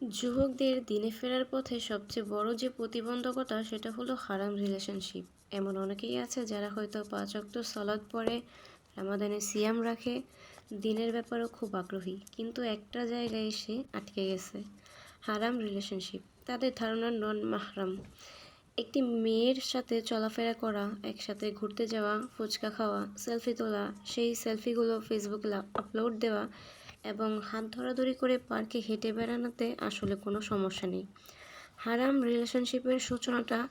যুবকদের দিনে ফেরার পথে সবচেয়ে বড় যে প্রতিবন্ধকতা, সেটা হলো হারাম রিলেশনশিপ এমন অনেকেই আছে যারা হয়তো পাঁচ অক্ত সলাদ পরে রামাদানে সিয়াম রাখে, দিনের ব্যাপারেও খুব আগ্রহী, কিন্তু একটা জায়গায় এসে আটকে গেছে, হারাম রিলেশনশিপ তাদের ধারণা নন মাহরাম একটি মেয়ের সাথে চলাফেরা করা, একসাথে ঘুরতে যাওয়া, ফুচকা খাওয়া সেলফি তোলা, সেই সেলফিগুলো ফেসবুকে আপলোড দেওয়া এবং হাত ধরাধরি করে পার্কে হেঁটে বেড়ানোতে আসলে কোনো সমস্যা নেই। হারাম রিলেশনশিপের সূচনাটা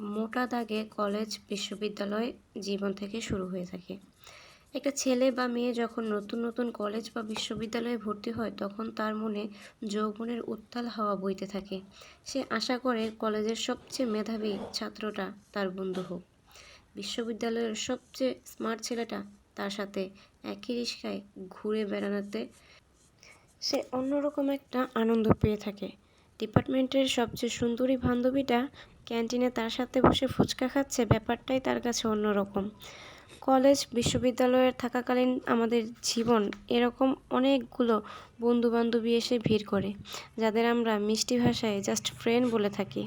মোটা দাগে কলেজ, বিশ্ববিদ্যালয় জীবন থেকে শুরু হয়ে থাকে। একটা ছেলে বা মেয়ে যখন নতুন নতুন কলেজ বা বিশ্ববিদ্যালয়ে ভর্তি হয়, তখন তার মনে যৌবনের উত্তাল হাওয়া বইতে থাকে। সে আশা করে কলেজের সবচেয়ে মেধাবী ছাত্রটা তার বন্ধু হোক। বিশ্ববিদ্যালয়ের সবচেয়ে স্মার্ট ছেলেটা তার সাথে একই রিস্কায় ঘুরে বেড়ানোতে সে অন্যরকম একটা আনন্দ পেয়ে থাকে। ডিপার্টমেন্টের সবচেয়ে সুন্দরী বান্ধবীটা ক্যান্টিনে তার সাথে বসে ফুচকা খাচ্ছে, ব্যাপারটাই তার কাছে অন্যরকম। কলেজ বিশ্ববিদ্যালয়ে থাকাকালীন আমাদের জীবন এরকম অনেকগুলো বন্ধু বান্ধবী এসে ভিড় করে, যাদের আমরা মিষ্টি ভাষায় জাস্ট ফ্রেন্ড বলে থাকি।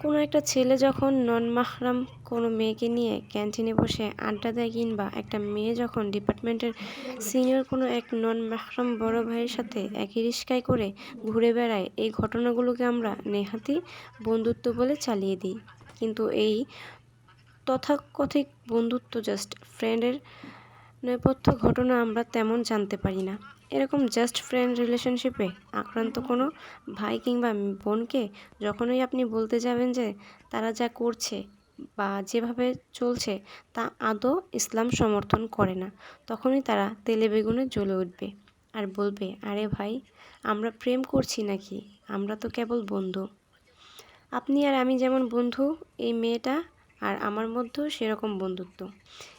কোনো একটা ছেলে যখন নন মাহরাম কোনো মেয়েকে নিয়ে ক্যান্টিনে বসে আড্ডা দেয় কিংবা একটা মেয়ে যখন ডিপার্টমেন্টের সিনিয়র কোনো এক নন মাহরাম বড় ভাইয়ের সাথে একই রিস্কায় করে ঘুরে বেড়ায়, এই ঘটনাগুলোকে আমরা নেহাতি বন্ধুত্ব বলে চালিয়ে দিই। কিন্তু এই তথাকথিক বন্ধুত্ব জাস্ট ফ্রেন্ডের নেপথ্য ঘটনা আমরা তেমন জানতে পারি না। এরকম জাস্ট ফ্রেন্ড রিলেশনশিপে আক্রান্ত কোনো ভাই কিংবা বোনকে যখনই আপনি বলতে যাবেন যে তারা যা করছে বা যেভাবে চলছে তা আদৌ ইসলাম সমর্থন করে না, তখনই তারা তেলে বেগুনে জ্বলে উঠবে আর বলবে, আরে ভাই, আমরা প্রেম করছি নাকি? আমরা তো কেবল বন্ধু। আপনি আর আমি যেমন বন্ধু, এই মেয়েটা আর আমার মধ্যেও সেরকম বন্ধুত্ব।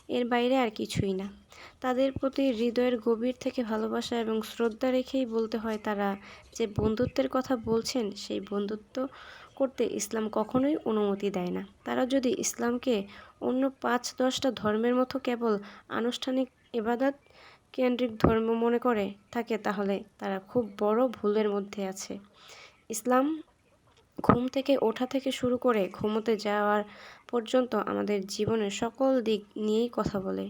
এর বাইরে আর কিছুই না। তাদের প্রতি হৃদয়ের গভীর থেকে ভালোবাসা এবং শ্রদ্ধা রেখেই বলতে হয় তারা যে বন্ধুত্বের কথা বলছেন, সেই বন্ধুত্ব করতে ইসলাম কখনোই অনুমতি দেয় না। তারা যদি ইসলামকে অন্য পাঁচ দশটা ধর্মের মতো কেবল আনুষ্ঠানিক এবাদত কেন্দ্রিক ধর্ম মনে করে থাকে, তাহলে তারা খুব বড় ভুলের মধ্যে আছে। ইসলাম ঘুম থেকে ওঠা থেকে শুরু করে ঘুমোতে যাওয়ার পর্যন্ত আমাদের জীবনের সকল দিক নিয়েই কথা বলে।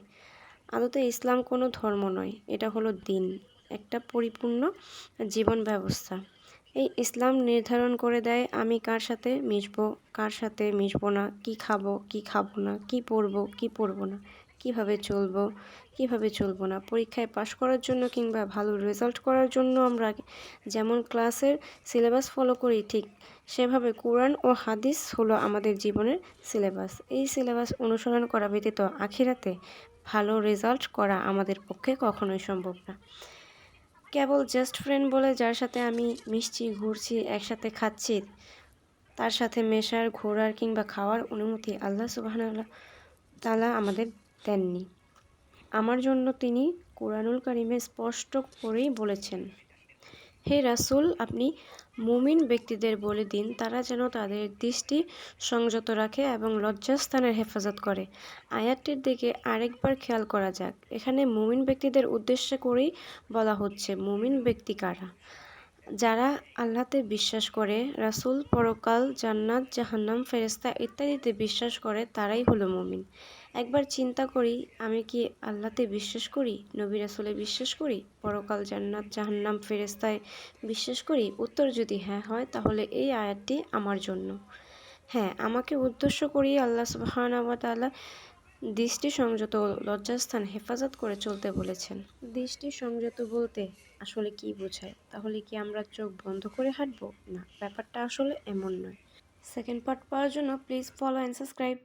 আদতে ইসলাম কোনো ধর্ম নয়, এটা হলো দিন, একটা পরিপূর্ণ জীবন ব্যবস্থা। এই ইসলাম নির্ধারণ করে দেয় আমি কার সাথে মিশবো, কার সাথে মিশবো না, কি খাব কি খাব না, কি পরবো কি পরবো না, কীভাবে চলবো কীভাবে চলবো না, পরীক্ষায় পাশ করার জন্য কিংবা ভালো রেজাল্ট করার জন্য আমরা যেমন ক্লাসের সিলেবাস ফলো করি, ঠিক সেভাবে কোরআন ও হাদিস হলো আমাদের জীবনের সিলেবাস এই সিলেবাস অনুসরণ করা ব্যতীত আখিরাতে ভালো রেজাল্ট করা আমাদের পক্ষে কখনোই সম্ভব না। কেবল জাস্ট ফ্রেন্ড বলে যার সাথে আমি মিশছি, ঘুরছি, একসাথে খাচ্ছি, তার সাথে মেশার, ঘোরার কিংবা খাওয়ার অনুমতি আল্লাহ সুবাহ তালা আমাদের দেননি। আমার জন্য তিনি কোরআনুল কারিমে স্পষ্ট করেই বলেছেন, হে রাসুল, আপনি মুমিন ব্যক্তিদের বলে দিন, তারা যেন তাদের দৃষ্টি সংযত রাখে এবং লজ্জাস্থানের হেফাজত করে। আয়াতটির দিকে আরেকবার খেয়াল করা যাক। এখানে মুমিন ব্যক্তিদের উদ্দেশ্য করেই বলা হচ্ছে, মুমিন ব্যক্তি কারা? যারা আল্লাহতে বিশ্বাস করে, রাসুল, পরকাল, জান্নাত, জাহান্নাম ফেরেস্তা ইত্যাদিতে বিশ্বাস করে, তারাই হলো মুমিন। একবার চিন্তা করি, আমি কি আল্লাহতে বিশ্বাস করি, নবী রাসুলে বিশ্বাস করি, পরকাল, জান্নাত, জাহান্নাম ফেরেস্তায় বিশ্বাস করি? উত্তর যদি হ্যাঁ হয়, তাহলে এই আয়াতটি আমার জন্য। হ্যাঁ আমাকে উদ্দেশ্য করি আল্লাহ সুবাহানাবাতাল্লাহ দৃষ্টি সংযত লজ্জাস্থান হেফাজত করে চলতে বলেছেন। দৃষ্টি সংযত বলতে আসলে কি বোঝায়? তাহলে কি আমরা চোখ বন্ধ করে হাঁটবো? না, ব্যাপারটা আসলে এমন নয়। সেকেন্ড পার্ট পাওয়ার জন্য প্লিজ ফলো অ্যান্ড সাবস্ক্রাইব।